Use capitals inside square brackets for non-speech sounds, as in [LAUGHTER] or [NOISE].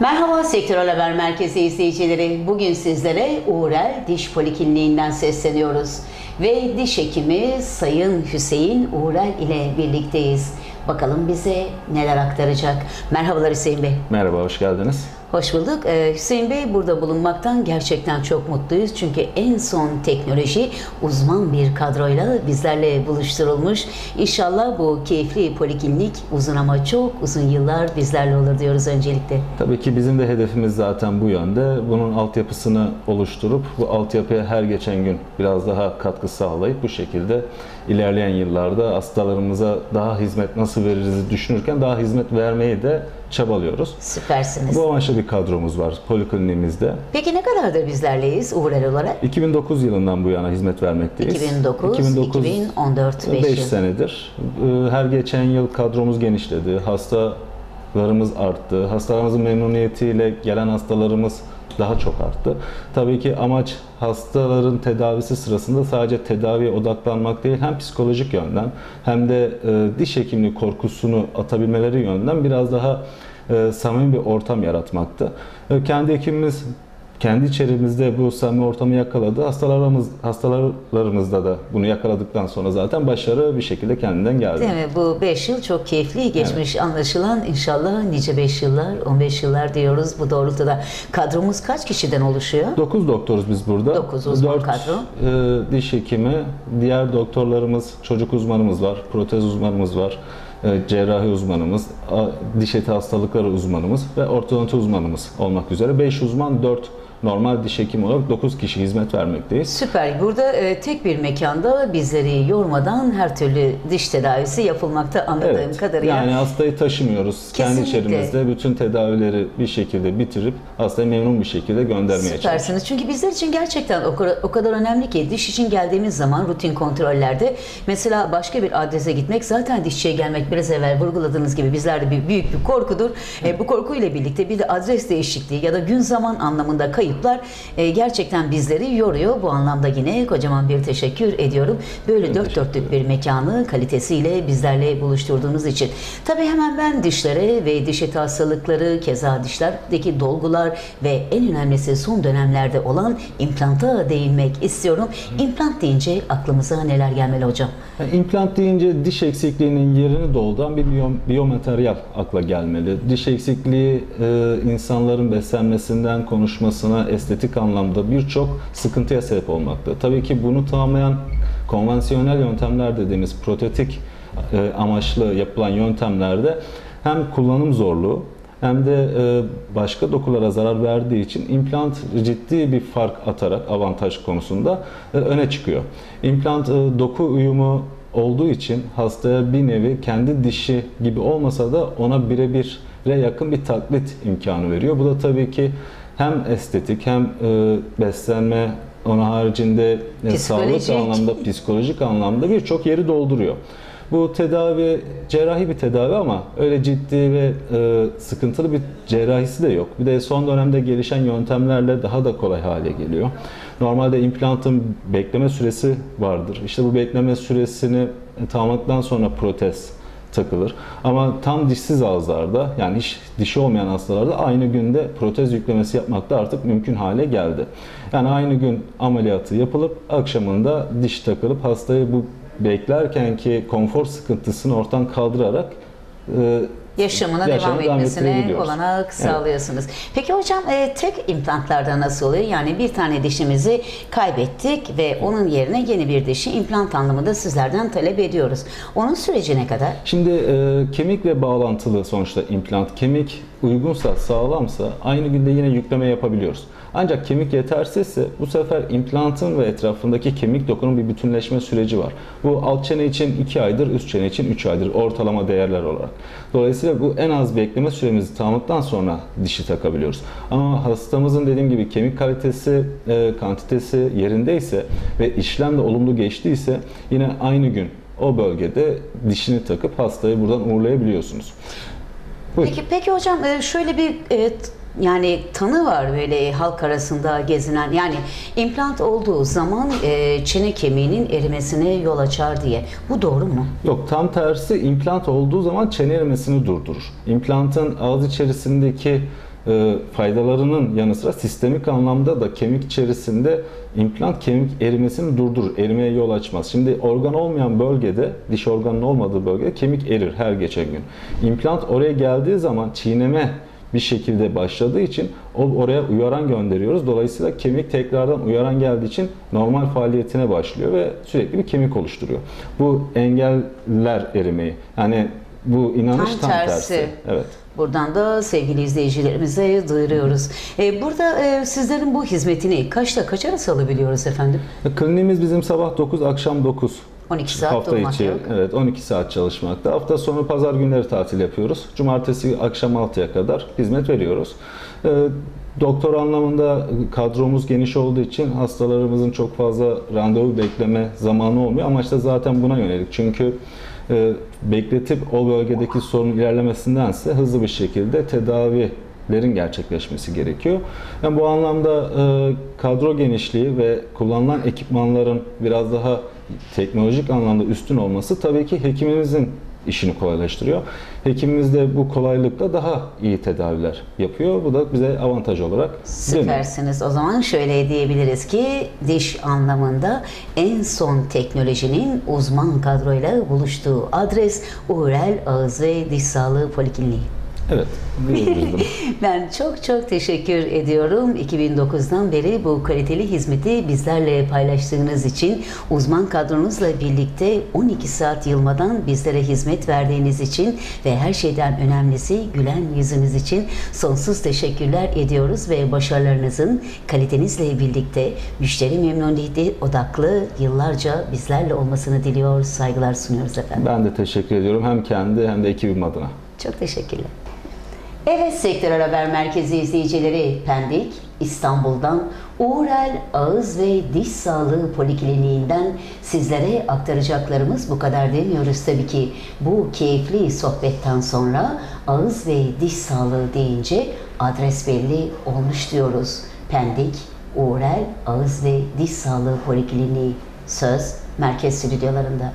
Merhaba Sektörel Haber Merkezi izleyicileri. Bugün sizlere Uğrel Diş Polikliniğinden sesleniyoruz. Ve diş hekimi Sayın Hüseyin Uğrel ile birlikteyiz. Bakalım bize neler aktaracak. Merhabalar Hüseyin Bey. Merhaba, hoş geldiniz. Hoş bulduk. Ee, Hüseyin Bey burada bulunmaktan gerçekten çok mutluyuz. Çünkü en son teknoloji uzman bir kadroyla bizlerle buluşturulmuş. İnşallah bu keyifli poliklinik uzun ama çok uzun yıllar bizlerle olur diyoruz öncelikle. Tabii ki bizim de hedefimiz zaten bu yönde. Bunun altyapısını oluşturup bu altyapıya her geçen gün biraz daha katkı sağlayıp bu şekilde ilerleyen yıllarda hastalarımıza daha hizmet nasıl veririz düşünürken daha hizmet vermeyi de çabalıyoruz. Süpersiniz. Bu amaçlı bir kadromuz var polikliniğimizde. Peki ne kadardır bizlerleyiz Uğrel olarak? 2009 yılından bu yana hizmet vermekteyiz. 2009, 2014, 5 5 yıl. senedir. Ee, Her geçen yıl kadromuz genişledi. Hastalarımız arttı. Hastalarımızın memnuniyetiyle gelen hastalarımız daha çok arttı. Tabii ki amaç hastaların tedavisi sırasında sadece tedaviye odaklanmak değil, hem psikolojik yönden hem de e, diş hekimliği korkusunu atabilmeleri yönden biraz daha e, samimi bir ortam yaratmaktı. E, kendi hekimimiz kendi içerimizde bu samimi ortamı yakaladı. Hastalarımız, hastalarımızda da bunu yakaladıktan sonra zaten başarı bir şekilde kendinden geldi. Değil mi? Bu 5 yıl çok keyifli geçmiş anlaşılan. İnşallah nice 5 yıllar, 15 yıllar diyoruz bu doğrultuda. Kadromuz kaç kişiden oluşuyor? 9 doktoruz biz burada. Dokuz uzman Dört, kadro. e, diş hekimi, diğer doktorlarımız, çocuk uzmanımız var, protez uzmanımız var, e, cerrahi uzmanımız, diş eti hastalıkları uzmanımız ve ortodonti uzmanımız olmak üzere 5 uzman, 4 normal diş hekimi olarak 9 kişi hizmet vermekteyiz. Süper. Burada e, tek bir mekanda bizleri yormadan her türlü diş tedavisi yapılmakta anladığım kadarıyla. Yani hastayı taşımıyoruz. Kendi Kesinlikle. içerimizde bütün tedavileri bir şekilde bitirip hastayı memnun bir şekilde göndermeye çalışıyoruz. Süpersiniz. Çünkü bizler için gerçekten o kadar, o kadar önemli ki diş için geldiğimiz zaman rutin kontrollerde mesela başka bir adrese gitmek zaten dişçiye gelmek biraz evvel vurguladığınız gibi bizlerde bir büyük bir korkudur. E, bu korkuyla birlikte bir de adres değişikliği ya da gün zaman anlamında kayıplar e, gerçekten bizleri yoruyor. Bu anlamda yine kocaman bir teşekkür ediyorum. Böyle Ben dört dörtlük bir mekanı kalitesiyle bizlerle buluşturduğunuz için. Tabii hemen ben dişlere ve diş eti hastalıkları, keza dişlerdeki dolgular ve en önemlisi son dönemlerde olan implanta değinmek istiyorum. İmplant deyince aklımıza neler gelmeli hocam? Yani implant deyince diş eksikliğinin yerini dolduran bir biyo, biyomateryal akla gelmeli. Diş eksikliği e, insanların beslenmesinden konuşmasına estetik anlamda birçok sıkıntıya sebep olmakta. Tabii ki bunu tamamlayan konvansiyonel yöntemler dediğimiz protetik e, amaçlı yapılan yöntemlerde hem kullanım zorluğu hem de e, başka dokulara zarar verdiği için implant ciddi bir fark atarak avantaj konusunda e, öne çıkıyor. Implant doku uyumu olduğu için hastaya bir nevi kendi dişi gibi olmasa da ona birebire yakın bir taklit imkanı veriyor. Bu da tabii ki hem estetik hem e, beslenme onun haricinde e, sağlık anlamda psikolojik anlamda birçok yeri dolduruyor. Bu tedavi cerrahi bir tedavi ama öyle ciddi ve e, sıkıntılı bir cerrahisi de yok. Bir de son dönemde gelişen yöntemlerle daha da kolay hale geliyor. Normalde implantın bekleme süresi vardır. İşte bu bekleme süresini tamamladıktan sonra protez takılır. Ama tam dişsiz ağızlarda yani hiç dişi olmayan hastalarda aynı günde protez yüklemesi yapmak da artık mümkün hale geldi. Yani aynı gün ameliyatı yapılıp akşamında diş takılıp hastayı bu beklerken ki konfor sıkıntısını ortadan kaldırarak e, Yaşamına yaşamı devam etmesine olanak sağlıyorsunuz. Peki hocam e, tek implantlarda nasıl oluyor? Yani bir tane dişimizi kaybettik ve onun yerine yeni bir dişi implant anlamında sizlerden talep ediyoruz. Onun süreci ne kadar? Şimdi e, kemikle bağlantılı sonuçta implant. Kemik uygunsa, sağlamsa aynı günde yine yükleme yapabiliyoruz. Ancak kemik yetersizse bu sefer implantın ve etrafındaki kemik dokunun bir bütünleşme süreci var. Bu alt çene için 2 aydır, üst çene için 3 aydır ortalama değerler olarak. Dolayısıyla bu en az bekleme süremizi tamamladıktan sonra dişi takabiliyoruz. Ama hastamızın dediğim gibi kemik kalitesi, e, kantitesi yerindeyse ve işlem de olumlu geçtiyse yine aynı gün o bölgede dişini takıp hastayı buradan uğurlayabiliyorsunuz. Buyurun. Peki peki hocam e, şöyle bir e, yani tanı var böyle halk arasında gezinen yani implant olduğu zaman e, çene kemiğinin erimesine yol açar diye. Bu doğru mu? Yok tam tersi implant olduğu zaman çene erimesini durdurur. İmplantın ağız içerisindeki e, faydalarının yanı sıra sistemik anlamda da kemik içerisinde implant kemik erimesini durdurur. Erimeye yol açmaz. Şimdi organ olmayan bölgede, diş organının olmadığı bölgede kemik erir her geçen gün. İmplant oraya geldiği zaman çiğneme bir şekilde başladığı için o oraya uyaran gönderiyoruz. Dolayısıyla kemik tekrardan uyaran geldiği için normal faaliyetine başlıyor ve sürekli bir kemik oluşturuyor. Bu engeller erimeyi. Yani bu inanış Tam tam, tersi. tersi. Evet. Buradan da sevgili izleyicilerimize duyuruyoruz. E, burada e, sizlerin bu hizmetini kaçta kaç arası alabiliyoruz efendim? Kliniğimiz bizim sabah 9, akşam 9. 12 saat Hafta içi yok. evet 12 saat çalışmakta. Hafta sonu pazar günleri tatil yapıyoruz. Cumartesi akşam 6'ya kadar hizmet veriyoruz. Ee, doktor anlamında kadromuz geniş olduğu için hastalarımızın çok fazla randevu bekleme zamanı olmuyor. Amaç da zaten buna yönelik. Çünkü e, bekletip o bölgedeki sorun ilerlemesindense hızlı bir şekilde tedavilerin gerçekleşmesi gerekiyor. Yani bu anlamda e, kadro genişliği ve kullanılan ekipmanların biraz daha teknolojik anlamda üstün olması tabii ki hekimimizin işini kolaylaştırıyor. Hekimimiz de bu kolaylıkla daha iyi tedaviler yapıyor. Bu da bize avantaj olarak dönüyor. Süpersiniz. O zaman şöyle diyebiliriz ki diş anlamında en son teknolojinin uzman kadroyla buluştuğu adres Uğrel Ağız ve Diş Sağlığı Polikliniği. Evet. [LAUGHS] Ben çok çok teşekkür ediyorum. 2009'dan beri bu kaliteli hizmeti bizlerle paylaştığınız için, uzman kadronuzla birlikte 12 saat yılmadan bizlere hizmet verdiğiniz için ve her şeyden önemlisi gülen yüzünüz için sonsuz teşekkürler ediyoruz ve başarılarınızın kalitenizle birlikte müşteri memnuniyeti odaklı yıllarca bizlerle olmasını diliyor, saygılar sunuyoruz efendim. Ben de teşekkür ediyorum hem kendi hem de ekibim adına. Çok teşekkürler. Evet Sektör Haber Merkezi izleyicileri Pendik, İstanbul'dan Uğrel Ağız ve Diş Sağlığı Polikliniğinden sizlere aktaracaklarımız bu kadar demiyoruz tabii ki. Bu keyifli sohbetten sonra ağız ve diş sağlığı deyince adres belli olmuş diyoruz. Pendik, Uğrel Ağız ve Diş Sağlığı Polikliniği söz merkez stüdyolarında.